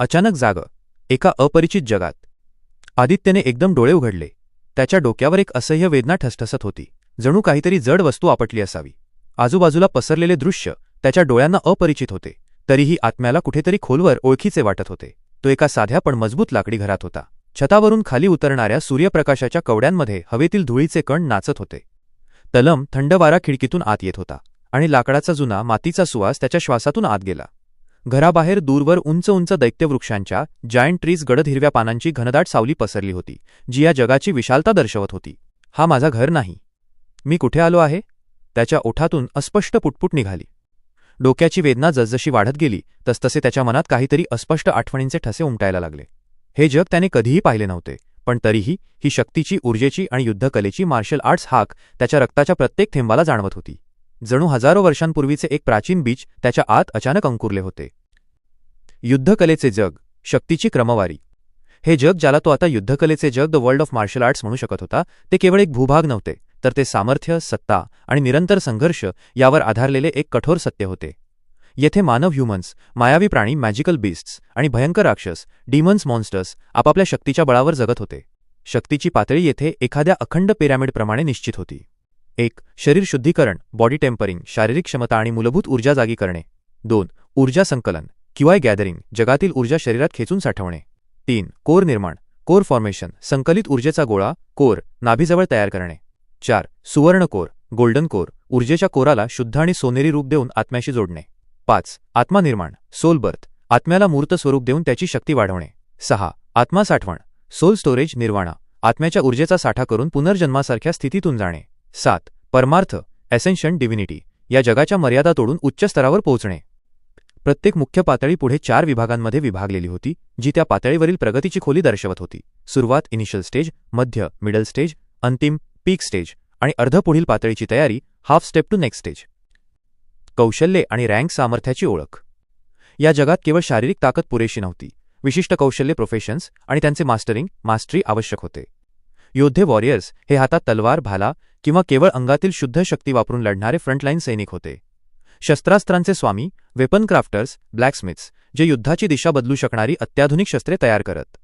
अचानक जाग एका अपरिचित जगात. आदित्यने एकदम डोळे उघडले. त्याच्या डोक्यावर एक असह्य वेदना ठसठसत होती. जणू काहीतरी जड वस्तू आपटली असावी. आजूबाजूला पसरलेले दृश्य त्याच्या डोळ्यांना अपरिचित होते. तरीही आत्म्याला कुठेतरी खोलवर ओळखीचे वाटत होते. तो एका साध्या पण मजबूत लाकडी घरात होता. छतावरून खाली उतरणाऱ्या सूर्यप्रकाशाच्या कवड्यांमध्ये हवेतील धुळीचे कण नाचत होते. तलम थंड वारा खिडकीतून आत येत होता आणि लाकडाचा जुना मातीचा सुवास त्याच्या श्वासातून आत गेला. घराबाहेर दूरवर उंच उंच दैत्यवृक्षांच्या जायंट ट्रीज गडद हिरव्या पानांची घनदाट सावली पसरली होती जी या जगाची विशालता दर्शवत होती. हा माझा घर नाही. मी कुठे आलो आहे? त्याच्या ओठातून अस्पष्ट पुटपुट निघाली. डोक्याची वेदना जसजशी वाढत गेली तसतसे त्याच्या मनात काहीतरी अस्पष्ट आठवणींचे ठसे उमटायला लागले. हे जग त्याने कधीही पाहिले नव्हते पण तरीही ही शक्तीची ऊर्जेची आणि युद्धकलेची मार्शल आर्ट्स हाक त्याच्या रक्ताच्या प्रत्येक थेंबाला जाणवत होती. जणू हजारो वर्षांपूर्वीचे एक प्राचीन बीच त्याच्या आत अचानक अंकुरले होते. युद्धकलेचे जग शक्तीची क्रमवारी. हे जग ज्याला तो आता युद्धकलेचे जग the world of martial arts म्हणू शकत होता ते केवळ एक भूभाग नव्हते तर ते सामर्थ्य सत्ता आणि निरंतर संघर्ष यावर आधारलेले एक कठोर सत्य होते. येथे मानव ह्युमन्स मायावी प्राणी मॅजिकल बीस्ट्स आणि भयंकर राक्षस डिमन्स मॉन्स्टर्स आपापल्या शक्तीच्या बळावर जगत होते. शक्तीची पातळी येथे एखाद्या अखंड पिरॅमिडप्रमाणे निश्चित होती. एक शरीर शुद्धीकरण बॉडी टेम्परिंग शारीरिक क्षमता आणि मूलभूत ऊर्जा जागी करणे. दोन ऊर्जा संकलन. किंवा गॅदरिंग जगातील ऊर्जा शरीरात खेचून साठवणे. तीन कोर निर्माण कोर फॉर्मेशन संकलित ऊर्जेचा गोळा कोर नाभीजवळ तयार करणे. चार सुवर्ण कोर गोल्डन कोर ऊर्जेच्या कोराला शुद्ध आणि सोनेरी रूप देऊन आत्म्याशी जोडणे. पाच आत्मानिर्माण सोल बर्थ आत्म्याला मूर्त स्वरूप देऊन त्याची शक्ती वाढवणे. सहा आत्मा साठवण सोल स्टोरेज निर्वाणा आत्म्याच्या ऊर्जेचा साठा करून पुनर्जन्मासारख्या स्थितीतून जाणे. सात परमार्थ एसेन्शन डिव्हिनिटी या जगाच्या मर्यादा तोडून उच्च स्तरावर पोहोचणे. प्रत्येक मुख्य पातळी पुढे चार विभागांमध्ये विभागलेली होती जी त्या पातळीवरील प्रगतीची खोली दर्शवत होती. सुरुवात इनिशियल स्टेज मध्य मिडल स्टेज अंतिम पीक स्टेज आणि अर्ध पुढील पातळीची तयारी half step to next stage कौशल्ये आणि रँक सामर्थ्याची ओळख. या जगात केवळ शारीरिक ताकद पुरेशी नव्हती. विशिष्ट कौशल्य प्रोफेशन्स आणि त्यांचे मास्टरिंग मास्टरी आवश्यक होते. योद्धे वॉरियर्स हे हातात तलवार भाला किंवा केवळ अंगातील शुद्ध शक्ती वापरून लढणारे फ्रंटलाईन सैनिक होते. शस्त्रास्त्रांचे स्वामी वेपन क्राफ्टर्स ब्लॅकस्मिथ्स जे युद्धाची दिशा बदलू शकणारी अत्याधुनिक शस्त्रे तयार करत.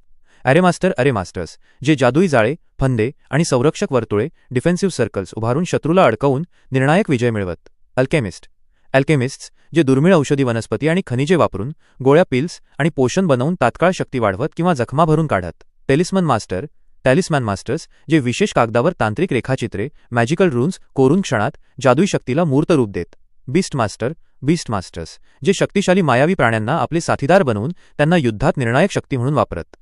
अरेमास्टर अरेमास्टर्स जे जादुई जाळे फंदे आणि संरक्षक वर्तुळे डिफेन्सिव्ह सर्कल्स उभारून शत्रूला अडकवून निर्णायक विजय मिळवत. अल्केमिस्ट. अल्केमिस्ट्स जे दुर्मिळ औषधी वनस्पती आणि खनिजे वापरून गोळ्या पिल्स आणि पोषण बनवून तात्काळ शक्ती वाढवत किंवा जखमा भरून काढत. टेलिस्मन मास्टर टॅलिस्मॅन मास्टर्स जे विशेष कागदावर तांत्रिक रेखाचित्रे मॅजिकल रून्स कोरून क्षणात जादुई शक्तीला मूर्त रूप देत. बीस्ट मास्टर बीस्ट मास्टर्स जे शक्तिशाली मायावी प्राण्यांना आपले साथीदार बनवून त्यांना युद्धात निर्णायक शक्ती म्हणून वापरत.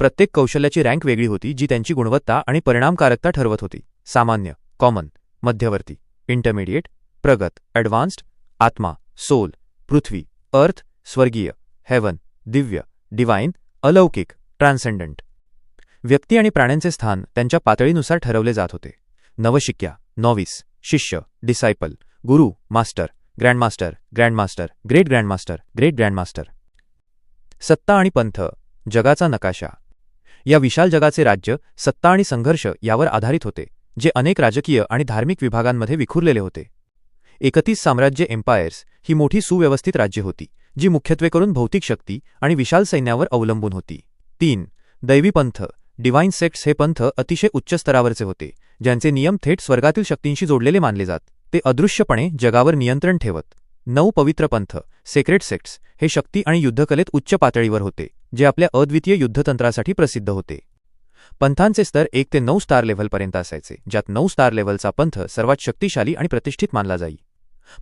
प्रत्येक कौशल्याची रँक वेगळी होती जी त्यांची गुणवत्ता आणि परिणामकारकता ठरवत होती. सामान्य कॉमन मध्यवर्ती इंटरमिडिएट प्रगत ॲडव्हान्स्ड आत्मा सोल पृथ्वी अर्थ स्वर्गीय हेवन दिव्य डिवाईन अलौकिक ट्रान्सेंडंट व्यक्ती आणि प्राण्यांचे स्थान त्यांच्या पातळीनुसार ठरवले जात होते. नवशिक्या नॉविस शिष्य disciple guru master grandmaster grandmaster great grandmaster great grandmaster. सत्ता आणि पंथ जगाचा नकाशा. या विशाल जगाचे राज्य सत्ता आणि संघर्ष यावर आधारित होते जे अनेक राजकीय आणि धार्मिक विभागांमध्ये विखुरलेले होते. एकतीस साम्राज्य एम्पायर्स ही मोठी सुव्यवस्थित राज्य होती जी मुख्यत्वे करून भौतिक शक्ती आणि विशाल सैन्यावर अवलंबून होती. तीन दैवी पंथ डिवाईन सेक्ट्स हे पंथ अतिशय उच्च स्तरावरचे होते ज्यांचे नियम थेट स्वर्गातील शक्तींशी जोडलेले मानले जात. ते अदृश्यपणे जगावर नियंत्रण ठेवत. नऊ पवित्र पंथ सेक्रेट सेक्ट्स हे शक्ती आणि युद्धकलेत उच्च पातळीवर होते जे आपल्या अद्वितीय युद्धतंत्रासाठी प्रसिद्ध होते. पंथांचे स्तर एक ते नऊ स्टार लेव्हलपर्यंत असायचे ज्यात नऊ स्टार लेव्हलचा पंथ सर्वात शक्तिशाली आणि प्रतिष्ठित मानला जाई.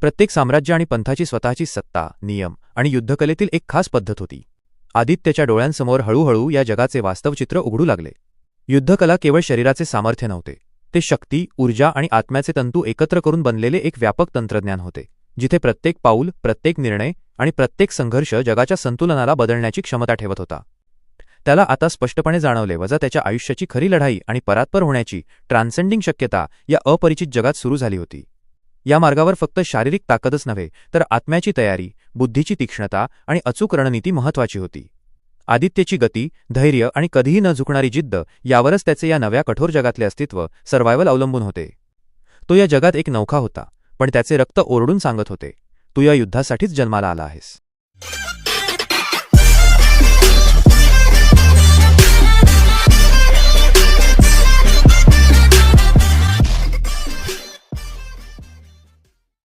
प्रत्येक साम्राज्य आणि पंथाची स्वतःची सत्ता नियम आणि युद्धकलेतील एक खास पद्धत होती. आदित्यच्या डोळ्यांसमोर हळूहळू या जगाचे वास्तवचित्र उघडू लागले. युद्धकला केवळ शरीराचे सामर्थ्य नव्हते ते शक्ती ऊर्जा आणि आत्म्याचे तंतू एकत्र करून बनलेले एक व्यापक तंत्रज्ञान होते जिथे प्रत्येक पाऊल प्रत्येक निर्णय आणि प्रत्येक संघर्ष जगाच्या संतुलनाला बदलण्याची क्षमता ठेवत होता. त्याला आता स्पष्टपणे जाणवले वजा त्याच्या आयुष्याची खरी लढाई आणि परात्पर होण्याची ट्रान्सेंडिंग शक्यता या अपरिचित जगात सुरू झाली होती. या मार्गावर फक्त शारीरिक ताकदच नव्हे तर आत्म्याची तयारी बुद्धीची तीक्ष्णता आणि अचूक रणनीती महत्वाची होती. आदित्यची गती धैर्य आणि कधीही न झुकणारी जिद्द यावरच त्याचे या नव्या कठोर जगातले अस्तित्व सर्वायवल अवलंबून होते. तो या जगात एक नौखा होता पण त्याचे रक्त ओरडून सांगत होते तू या युद्धासाठीच जन्माला आला आहेस.